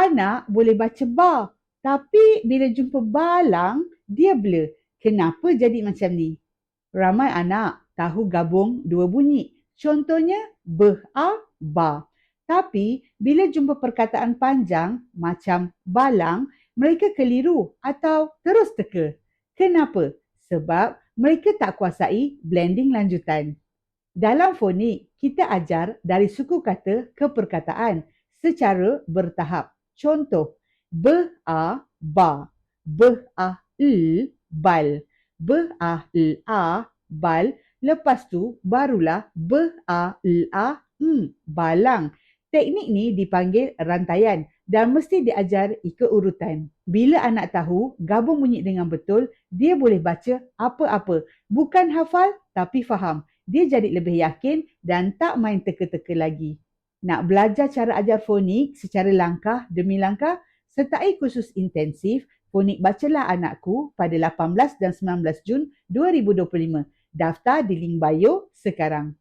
Anak boleh baca ba. Tapi bila jumpa balang, dia blur. Kenapa jadi macam ni? Ramai anak tahu gabung dua bunyi. Contohnya, beh a, ba. Tapi bila jumpa perkataan panjang macam balang, mereka keliru atau terus teka. Kenapa? Sebab mereka tak kuasai blending lanjutan. Dalam fonik, kita ajar dari suku kata ke perkataan secara bertahap. Contoh, be a ba, be a l bal, be a l a bal, lepas tu barulah be a l a m balang. Teknik ni dipanggil rantaian dan mesti diajar ikut urutan. Bila anak tahu gabung bunyi dengan betul, dia boleh baca apa-apa. Bukan hafal tapi faham. Dia jadi lebih yakin dan tak main teka-teka lagi. Nak belajar cara ajar fonik secara langkah demi langkah, sertai kursus intensif Fonik Bacalah Anakku pada 18 dan 19 Jun 2025. Daftar di link bio sekarang.